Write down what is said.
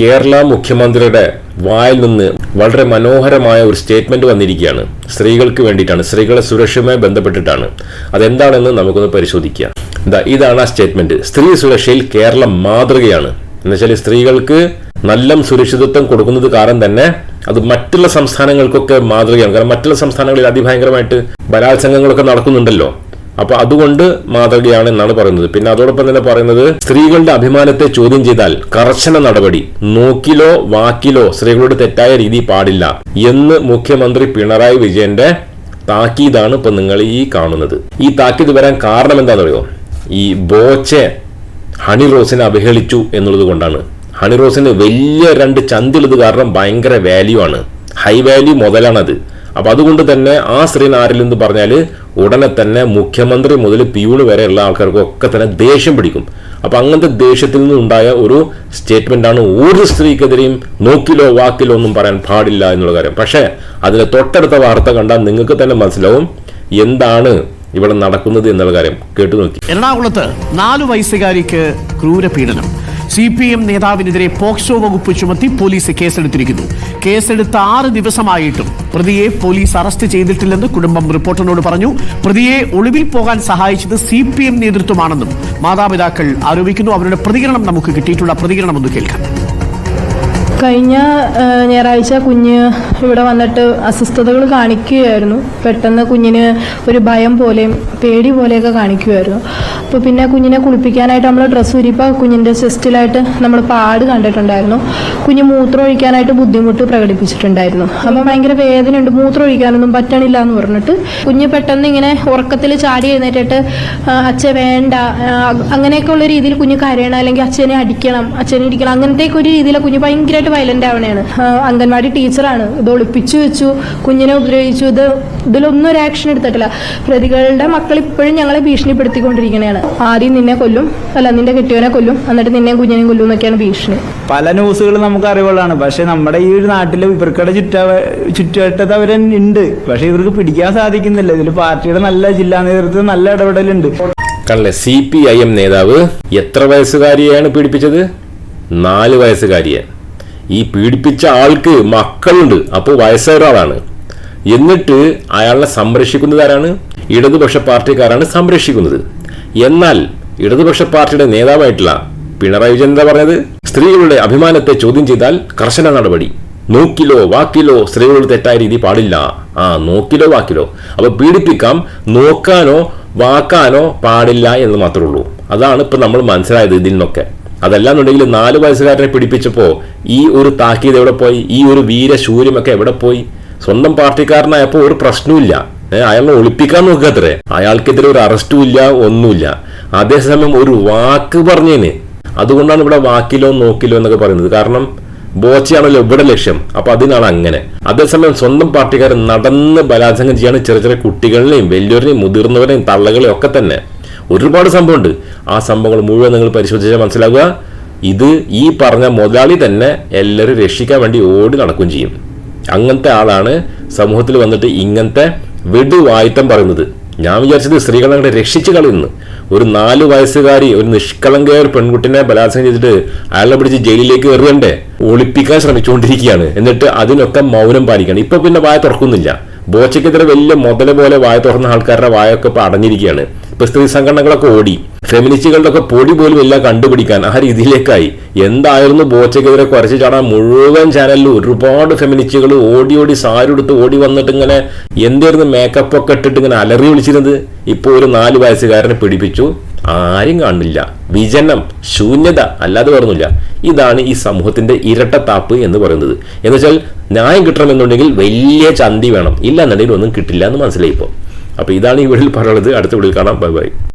കേരള മുഖ്യമന്ത്രിയുടെ വായിൽ നിന്ന് വളരെ മനോഹരമായ ഒരു സ്റ്റേറ്റ്മെന്റ് വന്നിരിക്കുകയാണ്. സ്ത്രീകൾക്ക് വേണ്ടിയിട്ടാണ്. സ്ത്രീകളെ സുരക്ഷയുമായി ബന്ധപ്പെട്ടിട്ടാണ്. അതെന്താണെന്ന് നമുക്കൊന്ന് പരിശോധിക്കാം. ഇതാ ഇതാണ് ആ സ്റ്റേറ്റ്മെന്റ്. സ്ത്രീ സുരക്ഷയിൽ കേരളം മാതൃകയാണ്. എന്നുവെച്ചാൽ സ്ത്രീകൾക്ക് നല്ല സുരക്ഷിതത്വം കൊടുക്കുന്നത് കാരണം തന്നെ അത് മറ്റുള്ള സംസ്ഥാനങ്ങൾക്കൊക്കെ മാതൃകയാണ്. കാരണം മറ്റുള്ള സംസ്ഥാനങ്ങളിൽ അതിഭയങ്കരമായിട്ട് ബലാത്സംഗങ്ങളൊക്കെ നടക്കുന്നുണ്ടല്ലോ. അപ്പൊ അതുകൊണ്ട് മാതൃകയാണ് എന്നാണ് പറയുന്നത്. പിന്നെ അതോടൊപ്പം തന്നെ പറയുന്നത് സ്ത്രീകളുടെ അഭിമാനത്തെ ചോദ്യം ചെയ്താൽ കർശന നടപടി. നോക്കിലോ വാക്കിലോ സ്ത്രീകളുടെ തെറ്റായ രീതി പാടില്ല എന്ന് മുഖ്യമന്ത്രി പിണറായി വിജയന്റെ താക്കീതാണ് ഇപ്പൊ നിങ്ങൾ ഈ കാണുന്നത്. ഈ താക്കീത് വരാൻ കാരണം എന്താണെന്നറിയോ? ഈ ബോച്ചെ ഹണി റോസിനെ അവഹേളിച്ചു എന്നുള്ളത് കൊണ്ടാണ്. ഹണി റോസിന് വലിയ രണ്ട് ചന്തിലത് കാരണം ഭയങ്കര വാല്യൂ ആണ്. ഹൈ വാല്യൂ മുതലാണത് അപ്പൊ അതുകൊണ്ട് തന്നെ ആ സ്ത്രീന് എന്ന് പറഞ്ഞാൽ ഉടനെ തന്നെ മുഖ്യമന്ത്രി മുതൽ പിയൂണ് വരെയുള്ള ആൾക്കാർക്കൊക്കെ തന്നെ ദേഷ്യം പിടിക്കും. അപ്പൊ അങ്ങനത്തെ ദേഷ്യത്തിൽ നിന്നുണ്ടായ ഒരു സ്റ്റേറ്റ്മെന്റ് ആണ് ഒരു സ്ത്രീക്കെതിരെയും നോക്കിലോ വാക്കിലോ ഒന്നും പറയാൻ പാടില്ല എന്നുള്ള കാര്യം. പക്ഷേ അതിന് തൊട്ടടുത്ത വാർത്ത കണ്ടാൽ നിങ്ങൾക്ക് തന്നെ മനസ്സിലാവും എന്താണ് ഇവിടെ നടക്കുന്നത് എന്നുള്ള കാര്യം. കേട്ടു നോക്കി. എറണാകുളത്ത് നാലു വയസ്സുകാരിക്ക് ക്രൂരപീഡനം. സി പി എം നേതാവിനെതിരെ പോക്സോ വകുപ്പ് ചുമത്തി പോലീസ് കേസെടുത്തിരിക്കുന്നു. കേസെടുത്ത ആറ് ദിവസമായിട്ടും പ്രതിയെ പോലീസ് അറസ്റ്റ് ചെയ്തിട്ടില്ലെന്ന് കുടുംബം റിപ്പോർട്ടറിനോട് പറഞ്ഞു. പ്രതിയെ ഒളിവിൽ പോകാൻ സഹായിച്ചത് സി പി എം നേതൃത്വമാണെന്നും മാതാപിതാക്കൾ ആരോപിക്കുന്നു. അവരുടെ പ്രതികരണം നമുക്ക് കിട്ടിയിട്ടുള്ള പ്രതികരണം ഒന്ന് കേൾക്കാം. കഴിഞ്ഞ ഞായറാഴ്ച കുഞ്ഞ് ഇവിടെ വന്നിട്ട് അസ്വസ്ഥതകൾ കാണിക്കുകയായിരുന്നു. പെട്ടെന്ന് കുഞ്ഞിന് ഒരു ഭയം പോലെയും പേടി പോലെയൊക്കെ കാണിക്കുമായിരുന്നു അപ്പോൾ പിന്നെ കുഞ്ഞിനെ കുളിപ്പിക്കാനായിട്ട് നമ്മൾ ഡ്രസ്സ് ഉരിപ്പോൾ കുഞ്ഞിന്റെ ചെസ്റ്റിലായിട്ട് നമ്മൾ പാട് കണ്ടിട്ടുണ്ടായിരുന്നു. കുഞ്ഞ് മൂത്രം ഒഴിക്കാനായിട്ട് ബുദ്ധിമുട്ട് പ്രകടിപ്പിച്ചിട്ടുണ്ടായിരുന്നു. അപ്പം ഭയങ്കര വേദനയുണ്ട്. മൂത്രം ഒഴിക്കാനൊന്നും പറ്റണില്ല എന്ന് പറഞ്ഞിട്ട് കുഞ്ഞ് പെട്ടെന്ന് ഇങ്ങനെ ഉറക്കത്തിൽ ചാടി എഴുന്നേറ്റിട്ട് അച്ഛ വേണ്ട അങ്ങനെയൊക്കെ ഉള്ള രീതിയിൽ കുഞ്ഞ് കരയണം അല്ലെങ്കിൽ അച്ഛനെ അടിക്കണം അച്ഛനെ ഇടിക്കണം അങ്ങനത്തെയൊക്കെ ഒരു രീതിയിൽ കുഞ്ഞ് ഭയങ്കരമായിട്ട് വയലന്റ് ആവണയാണ്. അംഗൻവാടി ടീച്ചറാണ് ഇത് ഒളിപ്പിച്ചു വെച്ചു കുഞ്ഞിനെ ഉപദ്രവിച്ചു. ഇത് ഇതിലൊന്നും ഒരു ആക്ഷൻ എടുത്തിട്ടില്ല. പ്രതികളുടെ മക്കൾ ഇപ്പോഴും ഞങ്ങളെ ഭീഷണിപ്പെടുത്തിക്കൊണ്ടിരിക്കണതാണ് ആദ്യം നിന്നെ കൊല്ലും അല്ല നിന്റെ കെട്ടിയവനെ കൊല്ലും എന്നിട്ട് നിന്നെയും കുഞ്ഞിനെയും കൊല്ലും എന്നൊക്കെയാണ് ഭീഷണി. പല ന്യൂസുകൾ നമുക്ക് അറിവുള്ളതാണ്. പക്ഷെ നമ്മുടെ ഈ ഒരു നാട്ടിൽ ഇവർക്കടെ ചുറ്റ ചുറ്റുവട്ടത്ത് ഉണ്ട്. പക്ഷെ ഇവർക്ക് പിടിക്കാൻ സാധിക്കുന്നില്ല. ഇതിൽ പാർട്ടിയുടെ നല്ല ജില്ലാ നേതൃത്വം നല്ല ഇടപെടലുണ്ട്. കണ്ടല്ലേ സി പി ഐ എം നേതാവ് എത്ര വയസ്സുകാരിയാണ് പീഡിപ്പിച്ചത്? നാല് വയസ്സുകാരിയെ. ഈ പീഡിപ്പിച്ച ആൾക്ക് മക്കളുണ്ട് അപ്പോൾ വയസ്സായ എന്നിട്ട് അയാളെ സംരക്ഷിക്കുന്നത് ആരാണ്? ഇടതുപക്ഷ പാർട്ടിക്കാരാണ് സംരക്ഷിക്കുന്നത്. എന്നാൽ ഇടതുപക്ഷ പാർട്ടിയുടെ നേതാവായിട്ടുള്ള പിണറായി വിജയൻ എന്താ പറഞ്ഞത്? സ്ത്രീകളുടെ അഭിമാനത്തെ ചോദ്യം ചെയ്താൽ കർശന നടപടി. നോക്കിലോ വാക്കിലോ സ്ത്രീകളുടെ തെറ്റായ രീതി പാടില്ല. ആ നോക്കിലോ വാക്കിലോ. അപ്പൊ പീഡിപ്പിക്കാം നോക്കാനോ വാക്കാനോ പാടില്ല എന്ന് മാത്രമേ ഉള്ളൂ. അതാണ് ഇപ്പൊ നമ്മൾ മനസ്സിലായത് ഇതിൽ നിന്നൊക്കെ. അതല്ലാന്നുണ്ടെങ്കിൽ നാല് വയസ്സുകാരനെ പിടിപ്പിച്ചപ്പോൾ ഈ ഒരു താക്കീത് എവിടെ പോയി? ഈ ഒരു വീരശൂര്യമൊക്കെ എവിടെ പോയി? സ്വന്തം പാർട്ടിക്കാരനായപ്പോ ഒരു പ്രശ്നവുമില്ല. അയാളെ ഒളിപ്പിക്കാൻ നോക്കാത്രേ. അയാൾക്കെതിരെ ഒരു അറസ്റ്റും ഇല്ല ഒന്നുമില്ല. അതേസമയം ഒരു വാക്ക് പറഞ്ഞേന്. അതുകൊണ്ടാണ് ഇവിടെ വാക്കിലോ നോക്കിലോ എന്നൊക്കെ പറയുന്നത്. കാരണം ബോച്ചയാണല്ലോ ഇവിടെ ലക്ഷ്യം. അപ്പൊ അതിനാണ് അങ്ങനെ. അതേസമയം സ്വന്തം പാർട്ടിക്കാരൻ നടന്ന് ബലാത്സംഗം ചെയ്യാണ് ചെറിയ ചെറിയ കുട്ടികളെയും വലിയവരെയും മുതിർന്നവരെയും തള്ളകളെയും ഒക്കെ തന്നെ. ഒരുപാട് സംഭവമുണ്ട്. ആ സംഭവങ്ങൾ മുഴുവൻ നിങ്ങൾ പരിശോധിച്ചാൽ മനസ്സിലാവുക ഇത് ഈ പറഞ്ഞ മുതലാളി തന്നെ എല്ലാവരും രക്ഷിക്കാൻ വേണ്ടി ഓടി നടക്കുകയും ചെയ്യും. അങ്ങനത്തെ ആളാണ് സമൂഹത്തിൽ വന്നിട്ട് ഇങ്ങനത്തെ വെടുവായുത്തം പറയുന്നത്. ഞാൻ വിചാരിച്ചത് സ്ത്രീകളെ അങ്ങോട്ട് രക്ഷിച്ചു കളയുന്നു. ഒരു നാല് വയസ്സുകാരി ഒരു നിഷ്കളങ്കയായ ഒരു പെൺകുട്ടിനെ ബലാത്സംഗം ചെയ്തിട്ട് അയാളെ പിടിച്ച് ജയിലിലേക്ക് കയറുകണ്ടേ ഒളിപ്പിക്കാൻ ശ്രമിച്ചുകൊണ്ടിരിക്കുകയാണ്. എന്നിട്ട് അതിനൊക്കെ മൗനം പാലിക്കണം ഇപ്പൊ പിന്നെ വായ തുറക്കുന്നില്ല. ബോച്ചയ്ക്കെതിരെ വലിയ മുതല പോലെ വായ തുറന്ന ആൾക്കാരുടെ വായൊക്കെ ഇപ്പൊ അടഞ്ഞിരിക്കുകയാണ്. ഇപ്പൊ സ്ത്രീ സംഘടനകളൊക്കെ ഓടി. ഫെമിനിസ്റ്റുകളുടെ ഒക്കെ പൊടി പോലും ഇല്ല കണ്ടുപിടിക്കാൻ. ആ രീതിയിലേക്കായി. എന്തായിരുന്നു ബോച്ചയ്ക്കെതിരെ കുറച്ച് ചാടാൻ മുഴുവൻ ചാനലിലും ഒരുപാട് ഫെമിനിസ്റ്റുകൾ ഓടി ഓടി സാരി എടുത്ത് ഓടി വന്നിട്ട് ഇങ്ങനെ എന്തായിരുന്നു മേക്കപ്പ് ഒക്കെ ഇട്ടിട്ട് ഇങ്ങനെ അലറി വിളിച്ചിരുന്നത്? ഇപ്പോൾ ഒരു നാല് വയസ്സുകാരനെ പിടിപ്പിച്ചു. ആരും കാണില്ല. വിജനം ശൂന്യത അല്ലാതെ പറഞ്ഞില്ല ഇതാണ് ഈ സമൂഹത്തിന്റെ ഇരട്ടത്താപ്പ് എന്ന് പറയുന്നത്. എന്ന് വെച്ചാൽ ന്യായം കിട്ടണമെന്നുണ്ടെങ്കിൽ വലിയ ചന്തി വേണം. ഇല്ല എന്നുണ്ടെങ്കിൽ ഒന്നും കിട്ടില്ല എന്ന് മനസ്സിലായി ഇപ്പോൾ അപ്പൊ ഇതാണ് ഈ വീട്ടിൽ പറയുന്നത് അടുത്ത വീട്ടിൽ കാണാം ബൈ ബൈ